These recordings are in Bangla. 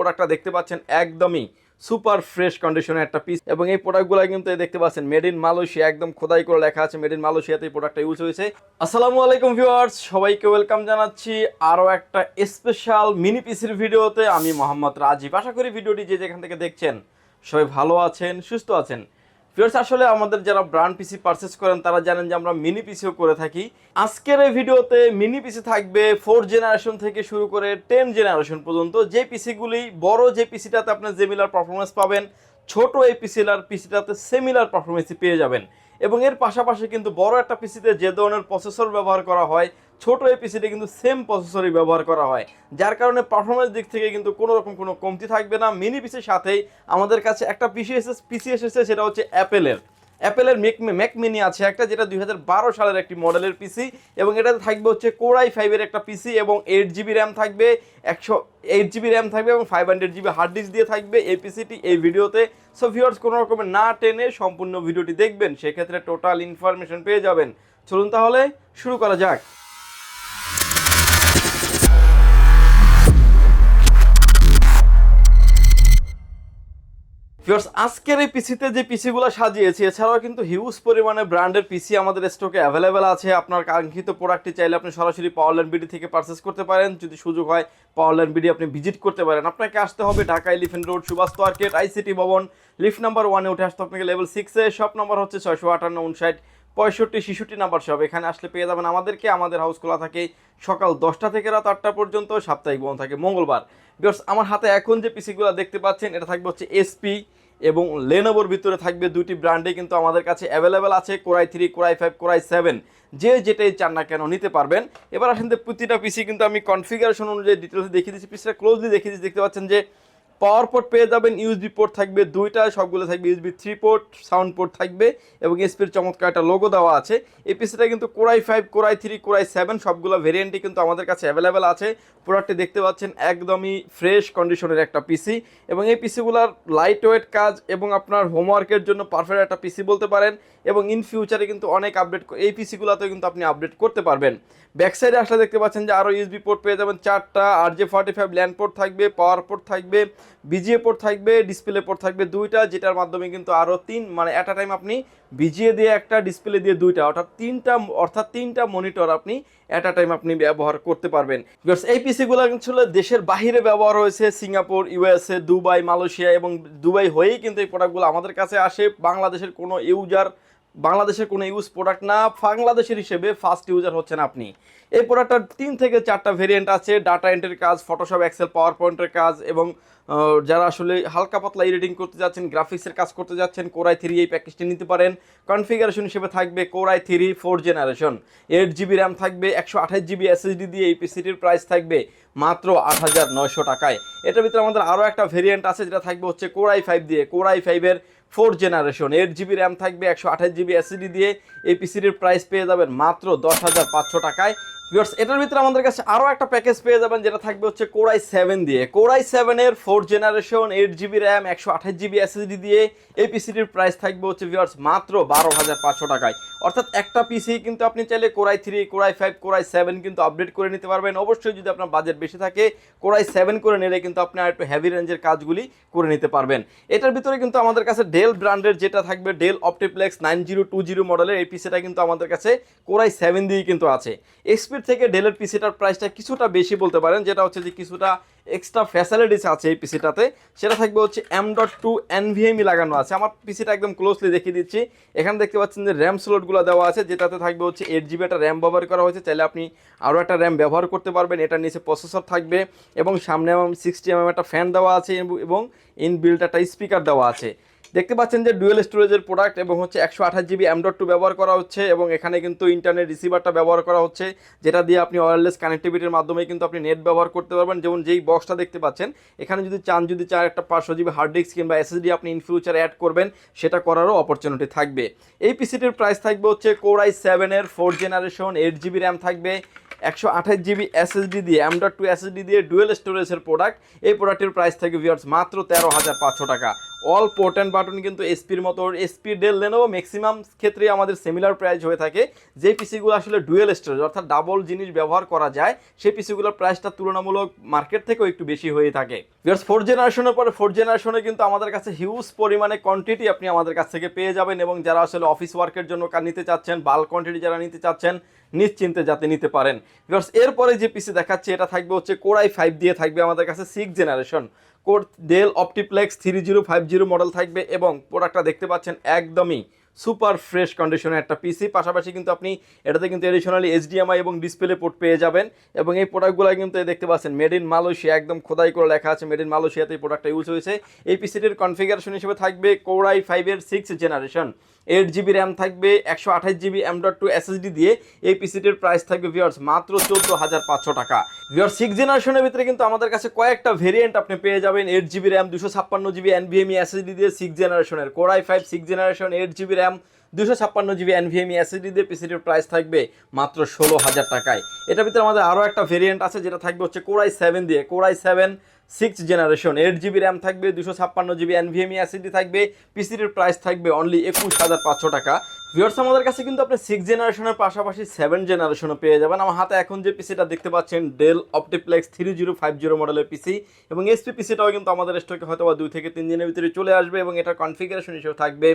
প্রোডাক্টটা দেখতে পাচ্ছেন একদমই সুপার ফ্রেশ কন্ডিশনের একটা পিস এবং এই প্রোডাক্টগুলো কিন্তু দেখতে পাচ্ছেন মেড ইন মালয়েশিয়া একদম খোদাই করে লেখা আছে মেড ইন মালয়েশিয়াতে এই প্রোডাক্টটা ইউজ হয়েছে। আসসালামু আলাইকুম ভিউয়ার্স সবাইকে ওয়েলকাম জানাচ্ছি আরও একটা স্পেশাল মিনি পিসির ভিডিওতে। আমি মোহাম্মদ রাজীব। আশা করি ভিডিওটি যে যেখান থেকে দেখছেন সবাই ভালো আছেন, সুস্থ আছেন। ভিউয়ার্স আসলে আমাদের যারা ব্র্যান্ড পিসি পারচেস করেন, তারা জানেন যে আমরা মিনি পিসিও করে থাকি। আজকের এই ভিডিওতে মিনি পিসি থাকবে ফোর জেনারেশন থেকে শুরু করে টেন জেনারেশন পর্যন্ত। যে পিসিগুলি বড় যে পিসিটাতে আপনার জেমিলার পারফরমেন্স পাবেন, ছোট এই পিসিলার পিসিটাতে সেমিলার পারফরমেন্সই পেয়ে যাবেন। এবং এর পাশাপাশি কিন্তু বড় একটা পিসিতে যে ধরনের প্রসেসর ব্যবহার করা হয়, ছোট এই পিসিতে কিন্তু সেম প্রসেসরই ব্যবহার করা হয়। যার কারণে পারফরমেন্স দিক থেকে কিন্তু কোনো রকম কোনো কমতি থাকবে না। মিনি পিসির সাথেই আমাদের কাছে একটা পিসি এসেছে পিসি এসেছে, সেটা হচ্ছে অ্যাপেলের অ্যাপেলের মেক ম্যাক মিনি আছে একটা, যেটা দুই হাজার বারো সালের একটি মডেলের পিসি এবং এটাতে থাকবে হচ্ছে কোরাই ফাইভের একটা পিসি এবং এইট জিবি র্যাম থাকবে, একশো এইট জিবি র্যাম থাকবে এবং five hundred GB hard disk দিয়ে থাকবে এই পিসিটি এই ভিডিওতে সো ভিউয়ার্স কোনো রকমের না টেনে সম্পূর্ণ ভিডিওটি দেখবেন, সেক্ষেত্রে টোটাল ইনফরমেশন পেয়ে যাবেন। চলুন তাহলে শুরু করা যাক। ভিউয়ার্স আজকের এই পিসিতে যে পিসিগুলো সাজিয়েছি, এছাড়াও কিন্তু হিউজ পরিমাণে ব্র্যান্ডের পিসি আমাদের স্টকে অ্যাভেলেবেল আছে। আপনার কাঙ্ক্ষিত প্রোডাক্টটি চাইলে আপনি সরাসরি পাওয়ারল্যান্ড বিডি থেকে পারচেস করতে পারেন। যদি সুযোগ হয় পাওয়ারল্যান্ড বিডি আপনি ভিজিট করতে পারেন। আপনাকে আসতে হবে Dhaka elephant road Subhash market ICT ভবন। লিফট নাম্বার ওয়ানে উঠে আসতে আপনাকে লেভেল সিক্সে শপ নাম্বার হচ্ছে ছয়শো আটান্ন উনষাট, পঁয়ষট্টি, ছেষট্টি নাম্বার সব এখানে আসলে পেয়ে যাবেন আমাদেরকে। আমাদের হাউস খোলা থাকে সকাল দশটা থেকে রাত আটটা পর্যন্ত। সাপ্তাহিক বন্ধ থাকে মঙ্গলবার। বিকজ আমার হাতে এখন যে পিসিগুলো দেখতে পাচ্ছেন, এটা থাকবে হচ্ছে এসপি এবং লেনোভোর ভিতরে থাকবে দুটি ব্র্যান্ডে কিন্তু আমাদের কাছে অ্যাভেলেবেল আছে core i three core i five core i seven যে যেটাই চান না কেন নিতে পারবেন। এবার আসেন প্রতিটা পিসি কিন্তু আমি কনফিগারেশন অনুযায়ী ডিটেলস দেখিয়ে দিচ্ছি। পিসিটা ক্লোজলি দেখিয়ে দিচ্ছি। দেখতে পাচ্ছেন যে পাওয়ার পোর্ট পেয়ে যাবেন ইউএসবি পোর্ট থাকবে দুইটা, সবগুলো থাকবে USB three port sound port থাকবে এবং এসপির চমৎকার একটা লোগো দেওয়া আছে। এই পিসিটা কিন্তু core i five core i three core i seven সবগুলো ভেরিয়েন্টই কিন্তু আমাদের কাছে অ্যাভেলেবেল আছে। প্রোডাক্টটি দেখতে পাচ্ছেন, একদমই ফ্রেশ কন্ডিশনের একটা পিসি এবং এই পিসিগুলোর লাইট ওয়েট কাজ এবং আপনার হোমওয়ার্কের জন্য পারফেক্ট একটা পিসি বলতে পারেন। এবং ইন ফিউচারে কিন্তু অনেক আপডেট এই পিসিগুলোতেও কিন্তু আপনি আপডেট করতে পারবেন। ব্যাক সাইডে আসলে দেখতে পাচ্ছেন যে আরও ইউএসবি পোর্ট পেয়ে যাবেন চারটা R J forty five LAN port থাকবে পাওয়ার পোর্ট থাকবে বিজিএ পোর্ট থাকবে ডিসপ্লে পোর্ট থাকবে দুইটা, যেটার মাধ্যমে কিন্তু আরও তিন মানে অ্যাট আ টাইম আপনি বিজিএ দিয়ে একটা ডিসপ্লে দিয়ে দুইটা, অর্থাৎ তিনটা অর্থাৎ তিনটা মনিটর আপনি অ্যাট আ টাইম আপনি ব্যবহার করতে পারবেন। বিকজ এই পিসিগুলো আসলে দেশের বাহিরে ব্যবহার হয়েছে, সিঙ্গাপুর ইউএসএ দুবাই, মালয়েশিয়া এবং দুবাই হয়েই কিন্তু এই প্রোডাক্টগুলো আমাদের কাছে আসে। বাংলাদেশের কোনো ইউজার বাংলাদেশের কোনো ইউজ প্রোডাক্ট না, বাংলাদেশের হিসেবে ফার্স্ট ইউজার হচ্ছেন আপনি। এই প্রোডাক্টটার তিন থেকে চারটা ভেরিয়েন্ট আছে ডাটা এন্ট্রির কাজ ফটোশপ এক্সেল পাওয়ার পয়েন্টের কাজ এবং যারা আসলে হালকা পাতলা এডিটিং করতে যাচ্ছেন গ্রাফিক্সের কাজ করতে যাচ্ছেন কোরাই থ্রি এই প্যাকেজটি নিতে পারেন। কনফিগারেশন হিসেবে থাকবে core i three four generation eight GB RAM থাকবে, একশো আঠাশ জিবি এসএসডি দিয়ে এই পিসিটির প্রাইস থাকবে মাত্র আট হাজার নয়শো টাকায়। এটার ভিতরে আমাদের আরও একটা ভেরিয়েন্ট আছে, যেটা থাকবে হচ্ছে কোরাই ফাইভ দিয়ে। কোরাই ফাইভের four generation. Eight GB RAM থাকবে, একশো আঠাশ জিবি এসিডি দিয়ে এই পিসিটির প্রাইস পেয়ে যাবেন মাত্র দশ হাজার পাঁচশো টাকায়। ভিউয়ার্স এটার ভিতরে আমাদের কাছে আরও একটা প্যাকেজ পেয়ে যাবেন, যেটা থাকবে হচ্ছে কোরাই সেভেন দিয়ে। কোরাই সেভেনের four generation eight GB RAM একশো আঠাশ জিবি এসএসডি দিয়ে এই পিসিটির প্রাইস থাকবে হচ্ছে ভিউয়ার্স মাত্র বারো হাজার পাঁচশো টাকায়। অর্থাৎ একটা পিসি কিন্তু আপনি চাইলে core i three core i five core i seven কিন্তু আপডেট করে নিতে পারবেন। অবশ্যই যদি আপনার বাজেট বেশি থাকে কোরাই সেভেন করে নিলে কিন্তু আপনি আর একটু হেভি রেঞ্জের কাজগুলি করে নিতে পারবেন। এটার ভিতরে কিন্তু আমাদের কাছে ডেল ব্র্যান্ডের যেটা থাকবে Dell OptiPlex nine zero two zero মডেলের এই পিসিটা কিন্তু আমাদের কাছে কোরাই সেভেন দিয়েই কিন্তু আছে। এক্সপির থেকে ডেলের পিসিটার প্রাইসটা কিছুটা বেশি বলতে পারেন, যেটা হচ্ছে যে কিছুটা এক্সট্রা ফ্যাসিলিটিস আছে এই পিসিটাতে সেটা থাকবে হচ্ছে এম ডট টু এনভিএমই লাগানো আছে। আমার পিসিটা একদম ক্লোজলি দেখিয়ে দিচ্ছি। এখানে দেখতে পাচ্ছেন যে র্যাম স্লটগুলো দেওয়া আছে, যেটাতে থাকবে হচ্ছে এইট জিবি একটা র্যাম ব্যবহার করা হয়েছে। চাইলে আপনি আরও একটা র্যাম ব্যবহার করতে পারবেন। এটার নিচে প্রসেসর থাকবে এবং সামনে এম সিক্সটি এম একটা ফ্যান দেওয়া আছে এবং ইনবিল্ট একটা স্পিকার দেওয়া আছে। দেখতে পাচ্ছেন যে ডুয়েল স্টোরেজের প্রোডাক্ট এবং হচ্ছে একশো আঠাশ জিবি এম ডট টু ব্যবহার করা হচ্ছে এবং এখানে কিন্তু ইন্টারনেট রিসিভারটা ব্যবহার করা হচ্ছে, যেটা দিয়ে আপনি ওয়্যারলেস কানেক্টিভিটির মাধ্যমে কিন্তু আপনি নেট ব্যবহার করতে পারবেন। যেমন যেই বক্সটা দেখতে পাচ্ছেন, এখানে যদি চান যদি চান একটা পাঁচশো জিবি হার্ড ডিস্ক কিংবা এসএসডি আপনি ইন ফিউচার অ্যাড করবেন, সেটা করারও অপরচুনিটি থাকবে। এই পিসিটির প্রাইস থাকবে হচ্ছে কোরাই সেভেনের four generation eight GB RAM থাকবে, একশো আঠাশ জিবি এসএসডি দিয়ে এম টু এসএসডি দিয়ে ডুয়েল স্টোরেজের প্রোডাক্ট এই প্রোডাক্টের প্রাইস থাকবে ভিউয়ার্স মাত্র তেরো হাজার পাঁচশো টাকা। অল পোর্ট অ্যান্ড বাটন কিন্তু এসপির মতো এসপি ডেল লেনোভো ম্যাক্সিমাম ক্ষেত্রে আমাদের সিমিলার প্রাইস হয়ে থাকে। যে পিসিগুলো আসলে ডুয়েল স্টোরেজ অর্থাৎ ডাবল জিনিস ব্যবহার করা যায়, সেই পিসিগুলোর প্রাইসটা তুলনামূলক মার্কেট থেকেও একটু বেশি হয়ে থাকে। বিকজ ফোর্থ জেনারেশনের পরে ফোর্থ জেনারেশনে কিন্তু আমাদের কাছে হিউজ পরিমাণে কোয়ান্টিটি আপনি আমাদের কাছ থেকে পেয়ে যাবেন এবং যারা আসলে অফিস ওয়ার্কের জন্য নিতে চাচ্ছেন বাল্ক কোয়ান্টিটি যারা নিতে চাচ্ছেন, নিশ্চিন্তে যাতে নিতে পারেন। বিকজ এরপরে যে পিসি দেখাচ্ছে, এটা থাকবে হচ্ছে কোরাই ফাইভ দিয়ে থাকবে আমাদের কাছে six generation core Dell OptiPlex three zero five zero model থাকবে এবং প্রোডাক্টটা দেখতে পাচ্ছেন একদমই সুপার ফ্রেশ কন্ডিশনের একটা পিসি পাশাপাশি কিন্তু আপনি এটাতে কিন্তু এডিশনালি এইচডিএমআই এবং ডিসপ্লে পোর্ট পেয়ে যাবেন এবং এই প্রোডাক্টগুলো কিন্তু দেখতে পাচ্ছেন মেড ইন মালয়েশিয়া একদম খোদাই করে লেখা আছে মেড ইন মালয়েশিয়াতে এই প্রোডাক্টটা ইউজ হয়েছে। এই পিসিটির কনফিগারেশন হিসেবে থাকবে কোরাই ফাইভের six generation eight GB RAM থাকবে, একশো আঠাশ জিবি এম টু এসএসডি দিয়ে এই পিসিটির প্রাইস থাকবে ভিওর্স মাত্র চোদ্দ হাজার পাঁচশো টাকা। ভিওর্স সিক্স জেনারেশনের ভিতরে কিন্তু আমাদের কাছে কয়েকটা ভেরিয়েন্ট আপনি পেয়ে যাবেন এইট জিবি র্যাম দুশো ছাপ্পান্ন জিবি এনভিএমই এসএসডি দিয়ে সিক্স জেনারেশনের core i five six generation eight GB RAM দুশো ছাপ্পান্ন জিবি এনভিএমই এসএসডি দিয়ে পিসিটির প্রাইস থাকবে মাত্র ষোলো হাজার টাকায়। এটার ভিতরে আমাদের আরও একটা ভেরিয়েন্ট আছে, যেটা থাকবে হচ্ছে কোরাই সেভেন দিয়ে। Core i seven six generation eight GB RAM থাকবে, দুশো ছাপ্পান্ন জিবি এনভিএমই অ্যাসিডি থাকবে পিসিটির প্রাইস থাকবে অনলি একুশ হাজার পাঁচশো টাকা। ভিওর্স আমাদের কাছে কিন্তু আপনি সিক্স জেনারেশনের পাশাপাশি সেভেন জেনারেশনও পেয়ে যাবেন। আমার হাতে এখন যে পিসিটা দেখতে পাচ্ছেন Dell OptiPlex three zero five zero মডেলের পিসি এবং এসপি পিসিটাও কিন্তু আমাদের স্টকে হয়তো বা দুই থেকে তিন দিনের ভিতরে চলে আসবে এবং এটার কনফিগারেশন হিসেবে থাকবে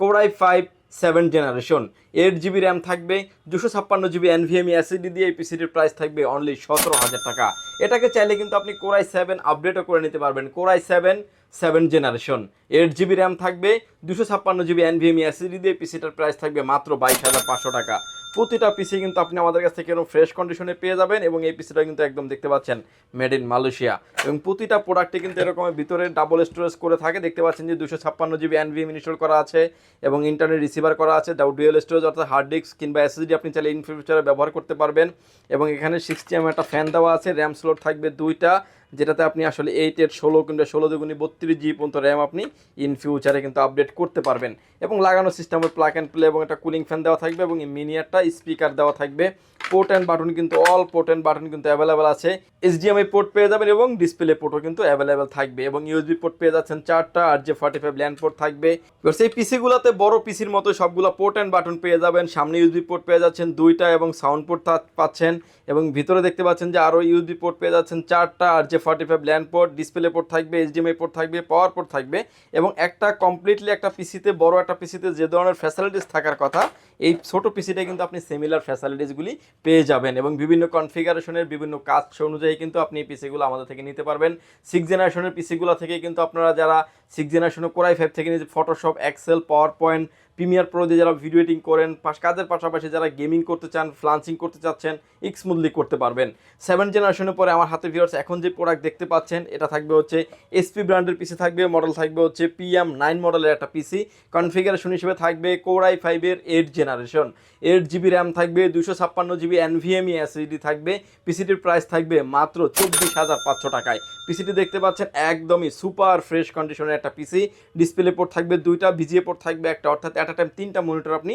core i five seven generation. Eight GB RAM থাকবে, দুশো ছাপ্পান্ন জিবি এনভিএমই এসিডি দিয়ে এই পিসিটির প্রাইস থাকবে অনলি সতেরো হাজার টাকা। এটাকে চাইলে কিন্তু আপনি কোরাই সেভেন আপডেটও করে নিতে পারবেন। Core i seven seven generation eight GB RAM থাকবে দুশো ছাপ্পান্ন জিবি এনভিএমই অ্যাসিডি দিয়ে পিসিটার প্রাইস থাকবে মাত্র বাইশ হাজার পাঁচশো টাকা। প্রতিটা পিসি কিন্তু আপনি আমাদের কাছ থেকে এরকম ফ্রেশ কন্ডিশনে পেয়ে যাবেন এবং এই পিসিটা কিন্তু একদম দেখতে পাচ্ছেন মেড ইন মালয়েশিয়া এবং প্রতিটা প্রোডাক্টে কিন্তু এরকম ভিতরে ডাবল স্টোরেজ করে থাকে। দেখতে পাচ্ছেন যে দুশো ছাপ্পান্ন জিবি এনভিএম ইনস্টল করা আছে এবং ইন্টারনেট রিসিভার করা আছে। ডুয়েল স্টোরেজ অর্থাৎ হার্ড ডিস্ক কিংবা এসএসডি আপনি চাইলে ইন ফিউচারে ব্যবহার করতে পারবেন। এবং এখানে সিক্সটি এম একটা ফ্যান দেওয়া আছে। র্যাম স্লোট থাকবে দুইটা, যেটাতে আপনি আসলে এইট এইট ষোলো কিংবা ষোলো দুগুনি বত্রিশ জি পর্যন্ত র্যাম আপনি ইন ফিউচারে কিন্তু আপডেট করতে পারবেন। এবং লাগানো সিস্টেমের প্লাক অ্যান্ড প্লে এবং একটা কুলিং ফ্যান দেওয়া থাকবে এবং মিনিয়ারটা স্পিকার দেওয়া থাকবে। পোর্ট অ্যান্ড বাটন কিন্তু অল পোর্ট অ্যান্ড বাটন কিন্তু অ্যাভেলেবেল আছে। এইচডিএমআই পোর্ট পেয়ে যাবেন এবং ডিসপ্লে পোর্টও কিন্তু অ্যাভেলেবেল থাকবে এবং ইউএসবি পোর্ট পেয়ে যাচ্ছেন চারটা আর যে ফর্টি ফাইভ ল্যান্ড পোর্ট থাকবে এবার সেই পিসিগুলোতে বড় পিসির মতো সবগুলো পোর্ট অ্যান্ড বাটন পেয়ে যাবেন। সামনে ইউএসবি পোর্ট পেয়ে যাচ্ছেন দুইটা এবং সাউন্ড পোর্ট পাচ্ছেন এবং ভিতরে দেখতে পাচ্ছেন যে আরও ইউএসবি পোর্ট পেয়ে যাচ্ছেন চারটা R J forty five LAN port display port থাকবে এইচডিএমআই পোর্ট থাকবে পাওয়ার পোর্ট থাকবে এবং একটা কমপ্লিটলি একটা পিসিতে বড় একটা পিসিতে যে ধরনের ফ্যাসিলিটিস থাকার কথা এই ছোট পিসিটা কিন্তু আপনি সিমিলার ফ্যাসিলিটিসগুলি পেয়ে যাবেন এবং বিভিন্ন কনফিগারেশনের বিভিন্ন কাজ অনুযায়ী কিন্তু আপনি এই পিসিগুলো আমাদের থেকে নিতে পারবেন। সিক্স জেনারেশনের পিসিগুলো থেকে কিন্তু আপনারা যারা সিক্স জেনারেশনের কোরাই ফাইভ থেকে নিয়ে Photoshop Excel PowerPoint Premiere Pro দিয়ে যারা ভিডিও এডিটিং করেন কাজের পাশাপাশি যারা গেমিং করতে চান ফ্লান্সিং করতে চাচ্ছেন স্মুথলি করতে পারবেন। সেভেন জেনারেশনের পরে আমার হাতে ভিউয়ার্স এখন যে প্রোডাক্ট দেখতে পাচ্ছেন, এটা থাকবে হচ্ছে এসপি ব্র্যান্ডের পিসি থাকবে মডেল থাকবে হচ্ছে পিএম নাইন মডেলের একটা পিসি কনফিগারেশন হিসেবে থাকবে কোরাই ফাইভের eight generation eight GB RAM থাকবে দুশো ছাপ্পান্ন জিবি এনভিএমই এসএসডি থাকবে পিসিটির প্রাইস থাকবে মাত্র চব্বিশ হাজার পাঁচশো টাকায়। পিসিটি দেখতে পাচ্ছেন একদমই সুপার ফ্রেশ কন্ডিশনের একটা পিসি ডিসপ্লে পোর্ট থাকবে দুইটা, ভিজিএ পোর্ট থাকবে একটা, অর্থাৎ অ্যাট আ টাইম তিনটা মনিটর আপনি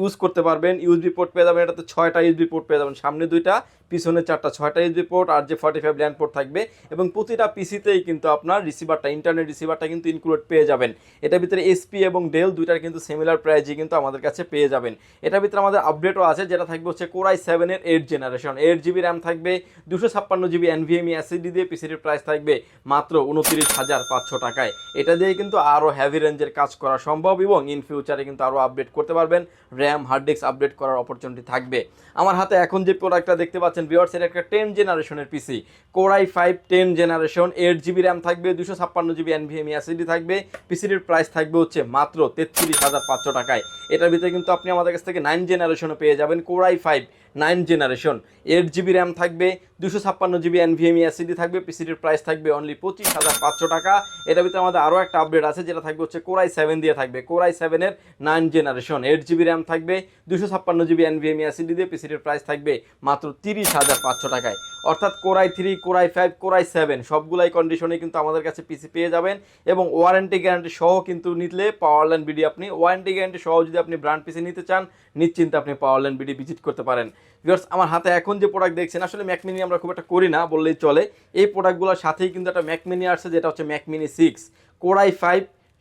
ইউজ করতে পারবেন ইউজবি পোর্ট পেয়ে যাবেন, এটাতে ছয়টা ইউজবি পোর্ট পেয়ে যাবেন, সামনে দুইটা পিছনে চারটা, ছয়টা ইউএসবি পোর্ট আর যে ফর্টি ফাইভ ল্যান্ড পোর্ট থাকবে এবং প্রতিটা পিসিতেই কিন্তু আপনার রিসিভারটা ইন্টারনেট রিসিভারটা কিন্তু ইনক্লুড পেয়ে যাবেন। এটার ভিতরে এসপি এবং ডেল দুইটার কিন্তু সিমিলার প্রাইজে কিন্তু আমাদের কাছে পেয়ে যাবেন। এটার ভিতরে আমাদের আপডেটও আছে, যেটা থাকবে হচ্ছে কোরাই সেভেনের eight generation eight GB RAM থাকবে, দুশো ছাপ্পান্ন জিবি এনভিএমই অ্যাসিডি দিয়ে পিসিটির প্রাইস থাকবে মাত্র উনত্রিশ হাজার পাঁচশো টাকায়। এটা দিয়ে কিন্তু আরও হ্যাভি রেঞ্জের কাজ করা সম্ভব এবং ইন ফিউচারে কিন্তু আরও আপডেট করতে পারবেন। র্যাম হার্ড ডিস্ক আপডেট করার অপরচুনিটি থাকবে। আমার হাতে এখন যে প্রোডাক্টটা দেখতে পাচ্ছেন ভিওয়ার্সের একটা টেন জেনারেশনের PC core i five ten generation eight GB RAM থাকবে, দুশো ছাপ্পান্ন জিবি এনভিএমই এসিডি থাকবে পিসিটির প্রাইস থাকবে হচ্ছে মাত্র তেত্রিশ হাজার পাঁচশো টাকায়। এটার ভিতরে কিন্তু আপনি আমাদের কাছ থেকে নাইন জেনারেশনও পেয়ে যাবেন core i five nine generation. Eight GB RAM থাকবে, দুশো ছাপ্পান্ন জিবি এনভিএমই অ্যাসিডি থাকবে পিসিটির প্রাইস থাকবে অনলি পঁচিশ হাজার পাঁচশো টাকা। এটার ভিতরে আমাদের আরও একটা আপডেট আছে, যেটা থাকবে হচ্ছে কোরাই সেভেন দিয়ে থাকবে। কোরাই সেভেনের nine generation eight GB RAM থাকবে, দুশো ছাপ্পান্ন জিবি এনভিএমই অ্যাসিডি দিয়ে পিসিটির প্রাইস থাকবে মাত্র তিরিশ হাজার পাঁচশো টাকায়। অর্থাৎ core i three core i five core i seven সবগুলাই কন্ডিশনে কিন্তু আমাদের কাছে পিসি পেয়ে যাবেন এবং ওয়ারেন্টি গ্যারান্টি সহ কিন্তু নিলে পাওয়ারল্যান্ড বিডি আপনি ওয়ারেন্টি গ্যারান্টি সহ যদি আপনি ব্র্যান্ড পিসি নিতে চান, নিশ্চিন্তে আপনি পাওয়ারল্যান্ড বিডি ভিজিট করতে পারেন। ভিউয়ার্স আমার হাতে এখন যে প্রোডাক্ট দেখছেন, আসলে ম্যাকমিনি আমরা খুব একটা করি না, বললেই চলে। এই প্রোডাক্টগুলোর সাথেই কিন্তু একটা ম্যাকমিনি আসছে, যেটা হচ্ছে Mac mini six core i five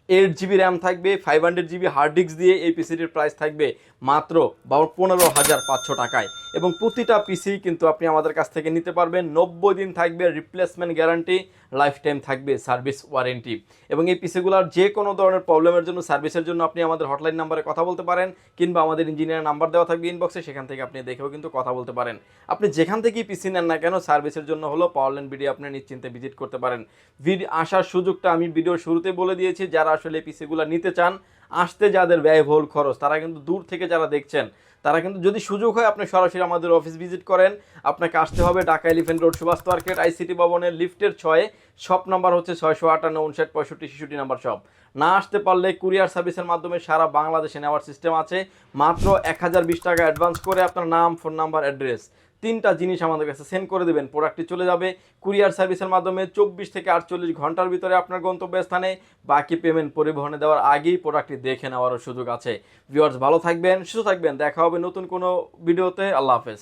eight GB RAM থাকবে five hundred GB hard disk দিয়ে এই পিসিটির প্রাইস থাকবে। মাত্র বারো পনেরো হাজার পাঁচশো টাকায়। এবং প্রতিটা পিসি কিন্তু আপনি আমাদের কাছ থেকে নিতে পারবেন। নব্বই দিন থাকবে রিপ্লেসমেন্ট গ্যারান্টি লাইফ টাইম থাকবে সার্ভিস ওয়ারেন্টি এবং এই পিসিগুলোর যে কোনো ধরনের প্রবলেমের জন্য সার্ভিসের জন্য আপনি আমাদের হটলাইন নাম্বারে কথা বলতে পারেন, কিংবা আমাদের ইঞ্জিনিয়ার নাম্বার দেওয়া থাকবে ইনবক্সে সেখান থেকে আপনি দেখেও কিন্তু কথা বলতে পারেন। আপনি যেখান থেকেই পিসি নেন না কেন সার্ভিসের জন্য হলো পাওয়ারল্যান্ড ভিডিও আপনি নিশ্চিন্তে ভিজিট করতে পারেন। ভিড আসার সুযোগটা আমি ভিডিওর শুরুতে বলে দিয়েছি, যারা আসলে এই পিসিগুলো নিতে চান আসতে যাদের ব্যয়বহুল খরচ, তারা কিন্তু দূর থেকে যারা দেখছেন, তারা কিন্তু যদি সুযোগ হয় আপনি সরাসরি আমাদের অফিস ভিজিট করেন। আপনাকে আসতে হবে Dhaka Elephant Road Subhash Market ICT ভবনের লিফটের ছয়ে। শপ নাম্বার হচ্ছে ছয়শো আটান্ন, উনষাট, পঁয়ষট্টি, ছেষট্টি নাম্বার শপ। না আসতে পারলে কুরিয়ার সার্ভিসের মাধ্যমে সারা বাংলাদেশে নেওয়ার সিস্টেম আছে। মাত্র এক হাজার বিশ টাকা অ্যাডভান্স করে আপনার নাম, ফোন নাম্বার, অ্যাড্রেস তিনটা জিনিস আমাদের কাছে সেন্ড করে দেবেন। প্রোডাক্টটি চলে যাবে কুরিয়ার সার্ভিসের মাধ্যমে চব্বিশ থেকে আটচল্লিশ ঘণ্টার ভিতরে আপনার গন্তব্যস্থানে। বাকি পেমেন্ট পরিবহনে দেওয়ার আগেই প্রোডাক্টটি দেখে নেওয়ারও সুযোগ আছে। ভিউয়ার্স, ভালো থাকবেন, সুস্থ থাকবেন। দেখা হবে নতুন কোনো ভিডিওতে। আল্লাহ হাফেজ।